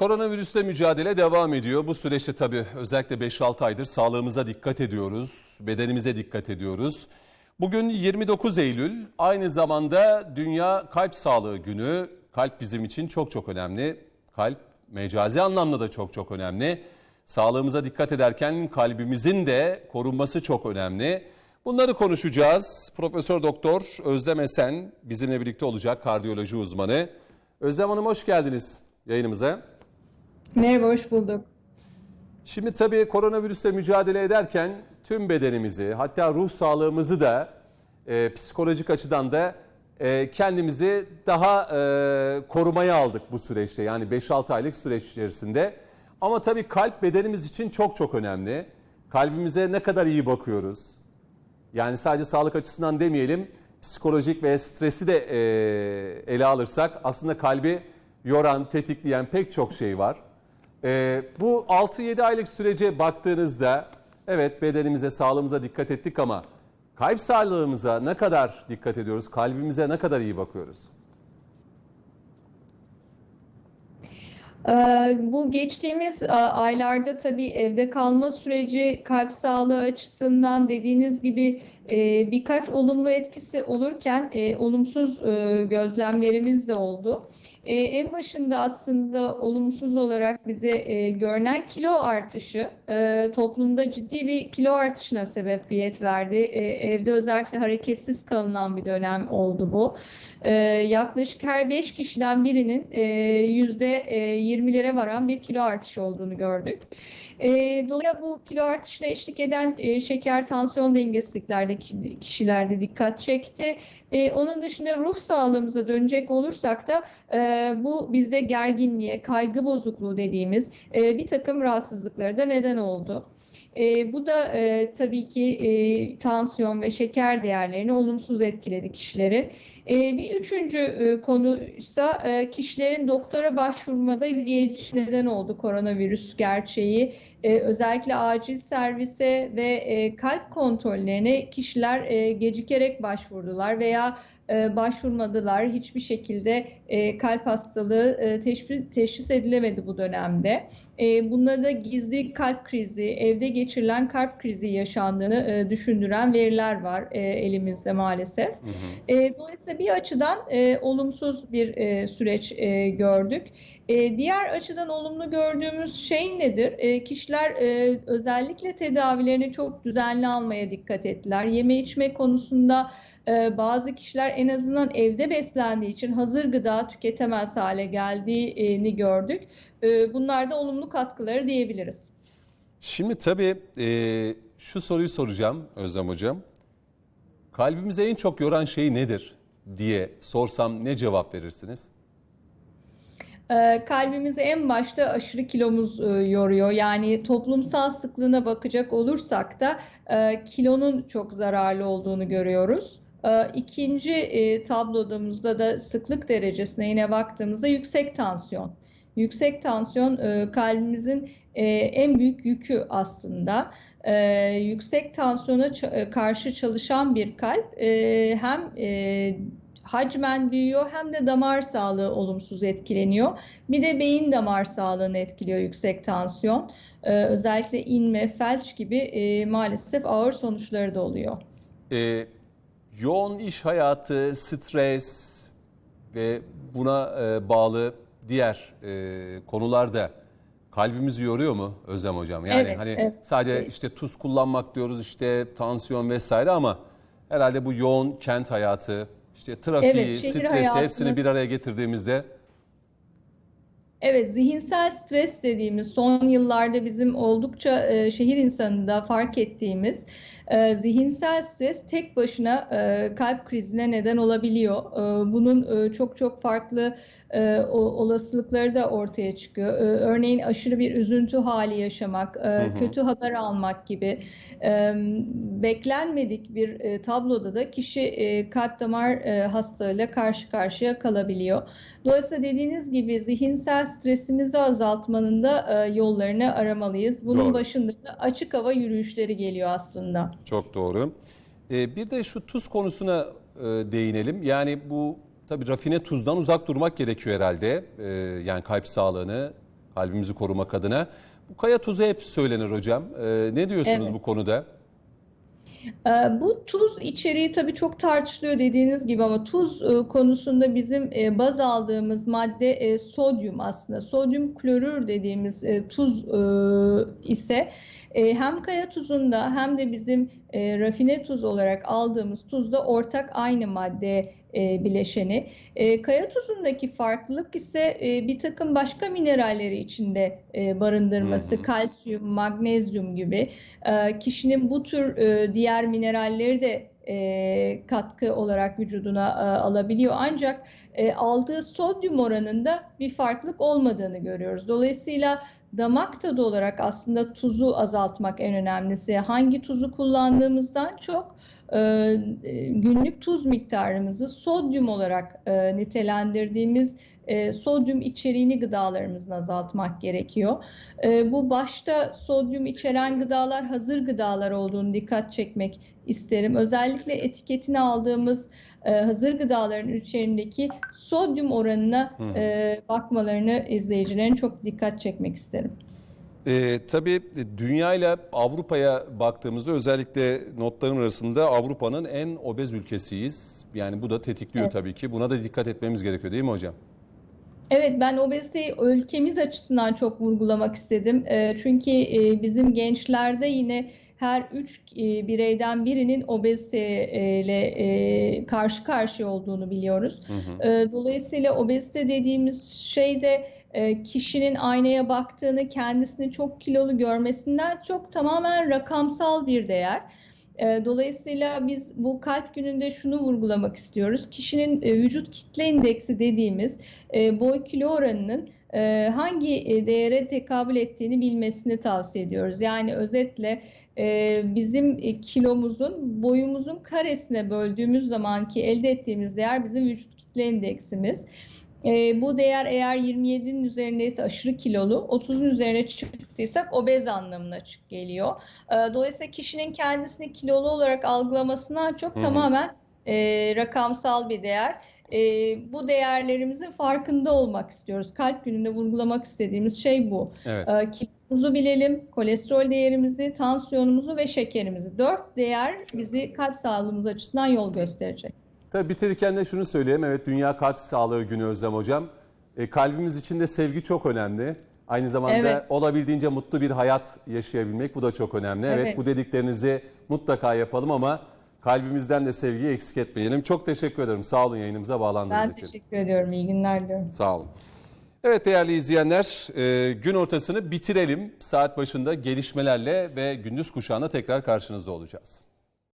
koronavirüsle mücadele devam ediyor. Bu süreçte tabii özellikle 5-6 aydır sağlığımıza dikkat ediyoruz, bedenimize dikkat ediyoruz. Bugün 29 Eylül, aynı zamanda Dünya Kalp Sağlığı Günü. Kalp bizim için çok çok önemli. Kalp mecazi anlamda da çok çok önemli. Sağlığımıza dikkat ederken kalbimizin de korunması çok önemli. Bunları konuşacağız. Profesör Doktor Özlem Esen bizimle birlikte olacak kardiyoloji uzmanı. Özlem Hanım hoş geldiniz yayınımıza. Merhaba, hoş bulduk. Şimdi tabii koronavirüsle mücadele ederken tüm bedenimizi hatta ruh sağlığımızı da e, psikolojik açıdan da e, kendimizi daha e, korumaya aldık bu süreçte. Yani 5-6 aylık süreç içerisinde. Ama tabii kalp bedenimiz için çok çok önemli. Kalbimize ne kadar iyi bakıyoruz. Yani sadece sağlık açısından demeyelim, psikolojik ve stresi de e, ele alırsak aslında kalbi yoran, tetikleyen pek çok şey var. E, bu 6-7 aylık sürece baktığınızda evet bedenimize, sağlığımıza dikkat ettik ama kalp sağlığımıza ne kadar dikkat ediyoruz, kalbimize ne kadar iyi bakıyoruz? Ee, Bu geçtiğimiz aylarda tabii evde kalma süreci kalp sağlığı açısından dediğiniz gibi e, birkaç olumlu etkisi olurken e, olumsuz e, gözlemlerimiz de oldu. E, en başında aslında olumsuz olarak bize e, görünen kilo artışı e, toplumda ciddi bir kilo artışına sebebiyet verdi. E, evde özellikle hareketsiz kalınan bir dönem oldu bu. E, yaklaşık her 5 kişiden birinin e, yüzde e, 20'lere varan bir kilo artışı olduğunu gördük. E, dolayısıyla bu kilo artışına eşlik eden e, şeker tansiyon dengesizliklerde ki- kişilerde dikkat çekti. E, onun dışında ruh sağlığımıza dönecek olursak da e, bu bizde gerginliğe, kaygı bozukluğu dediğimiz e, bir takım rahatsızlıklara da neden oldu. E, bu da e, tabii ki e, tansiyon ve şeker değerlerini olumsuz etkiledi kişilerin. E, bir üçüncü e, konuysa e, kişilerin doktora başvurmada geç neden oldu koronavirüs gerçeği. E, özellikle acil servise ve e, kalp kontrollerine kişiler e, gecikerek başvurdular veya e, başvurmadılar. Hiçbir şekilde e, kalp hastalığı e, teşhis, teşhis edilemedi bu dönemde. E, bunda da gizli kalp krizi, evde geçirilen kalp krizi yaşandığını e, düşündüren veriler var e, elimizde maalesef. E, dolayısıyla bir açıdan e, olumsuz bir e, süreç e, gördük. E, diğer açıdan olumlu gördüğümüz şey nedir? E, kişiler e, özellikle tedavilerini çok düzenli almaya dikkat ettiler. Yeme içme konusunda e, bazı kişiler en azından evde beslendiği için hazır gıda tüketemez hale geldiğini gördük. E, bunlar da olumlu katkıları diyebiliriz. Şimdi tabii e, şu soruyu soracağım Özlem Hocam. Kalbimize en çok yoran şey nedir diye sorsam ne cevap verirsiniz? Ee, Kalbimizi en başta aşırı kilomuz e, yoruyor. Yani toplumsal sıklığına bakacak olursak da e, kilonun çok zararlı olduğunu görüyoruz. E, İkinci tablomuzda da sıklık derecesine yine baktığımızda yüksek tansiyon. Yüksek tansiyon e, kalbimizin e, en büyük yükü aslında. E, Yüksek tansiyona e, karşı çalışan bir kalp hem hacmen büyüyor hem de damar sağlığı olumsuz etkileniyor. Bir de beyin damar sağlığını etkiliyor yüksek tansiyon. Ee, özellikle inme, felç gibi maalesef ağır sonuçları da oluyor. E, yoğun iş hayatı, stres ve buna bağlı diğer e, konularda kalbimizi yoruyor mu Özlem Hocam? Yani Evet, hani evet. sadece işte tuz kullanmak diyoruz işte tansiyon vesaire ama herhalde bu yoğun kent hayatı, işte trafiği, Evet, stresi hayatını- hepsini bir araya getirdiğimizde Evet, zihinsel stres dediğimiz son yıllarda bizim oldukça e, şehir insanında fark ettiğimiz e, zihinsel stres tek başına e, kalp krizine neden olabiliyor. E, bunun e, çok çok farklı e, o- olasılıkları da ortaya çıkıyor. E, örneğin aşırı bir üzüntü hali yaşamak, e, kötü haber almak gibi e, beklenmedik bir e, tabloda da kişi e, kalp damar e, hastalığıyla karşı karşıya kalabiliyor. Dolayısıyla dediğiniz gibi zihinsel stresimizi azaltmanın da e, yollarını aramalıyız. Bunun Doğru. başında da açık hava yürüyüşleri geliyor aslında. Çok doğru. Ee, bir de şu tuz konusuna e, değinelim. Yani bu tabii rafine tuzdan uzak durmak gerekiyor herhalde. Ee, yani kalp sağlığını kalbimizi korumak adına. Bu kaya tuzu hep söylenir hocam. Ee, ne diyorsunuz Evet. bu konuda? Ee, Bu tuz içeriği tabii çok tartışılıyor dediğiniz gibi ama tuz e, konusunda bizim e, baz aldığımız madde e, sodyum aslında. Sodyum klorür dediğimiz tuz ise e, hem kaya tuzunda hem de bizim e, rafine tuz olarak aldığımız tuzda ortak aynı madde e, bileşeni. E, kaya tuzundaki farklılık ise e, bir takım başka mineralleri içinde e, barındırması, hı. kalsiyum, magnezyum gibi. E, kişinin bu tür e, diğer mineralleri de e, katkı olarak vücuduna e, alabiliyor. Ancak e, aldığı sodyum oranında bir farklılık olmadığını görüyoruz. Dolayısıyla damak tadı olarak aslında tuzu azaltmak en önemlisi. Hangi tuzu kullandığımızdan çok e, e, günlük tuz miktarımızı sodyum olarak e, nitelendirdiğimiz e, sodyum içeriğini gıdalarımızın azaltmak gerekiyor. E, bu başta sodyum içeren gıdalar hazır gıdalar olduğunu dikkat çekmek isterim. Özellikle etiketini aldığımız e, hazır gıdaların içerisindeki sodyum oranına e, bakmalarını izleyicilerin çok dikkat çekmek isterim. Ee, tabii dünya ile Avrupa'ya baktığımızda özellikle notlarım arasında Avrupa'nın en obez ülkesiyiz. Yani bu da tetikliyor Evet. tabii ki. Buna da dikkat etmemiz gerekiyor değil mi hocam? Evet, ben obeziteyi ülkemiz açısından çok vurgulamak istedim. E, çünkü e, bizim gençlerde yine her üç e, bireyden birinin obeziteyle e, karşı karşıya olduğunu biliyoruz. Hı hı. E, Dolayısıyla obezite dediğimiz şey de e, kişinin aynaya baktığını, kendisini çok kilolu görmesinden çok tamamen rakamsal bir değer. E, Dolayısıyla biz bu kalp gününde şunu vurgulamak istiyoruz. Kişinin e, vücut kitle indeksi dediğimiz e, boy kilo oranının e, hangi değere tekabül ettiğini bilmesini tavsiye ediyoruz. Yani özetle bizim kilomuzun boyumuzun karesine böldüğümüz zamanki elde ettiğimiz değer bizim vücut kitle indeksimiz. E, bu değer eğer 27'nin üzerindeyse aşırı kilolu, 30'un üzerine çıktıysak obez anlamına çık geliyor. E, dolayısıyla kişinin kendisini kilolu olarak algılamasından çok Hı hı. tamamen e, rakamsal bir değer. E, bu değerlerimizin farkında olmak istiyoruz. Kalp gününde vurgulamak istediğimiz şey bu. Evet. E, kilomuzu bilelim, kolesterol değerimizi, tansiyonumuzu ve şekerimizi. Dört değer bizi kalp sağlığımız açısından yol gösterecek. Tabii bitirirken de şunu söyleyeyim. Evet Dünya Kalp Sağlığı Günü Özlem Hocam. E, kalbimiz için de sevgi çok önemli. Aynı zamanda Evet. olabildiğince mutlu bir hayat yaşayabilmek bu da çok önemli. Evet. Evet. bu dediklerinizi mutlaka yapalım ama kalbimizden de sevgiyi eksik etmeyelim. Çok teşekkür ederim. Sağ olun yayınımıza bağlandığınız Ben için. teşekkür ediyorum. İyi günler diliyorum. Sağ olun. Evet değerli izleyenler e, gün ortasını bitirelim. Saat başında gelişmelerle ve gündüz kuşağına tekrar karşınızda olacağız.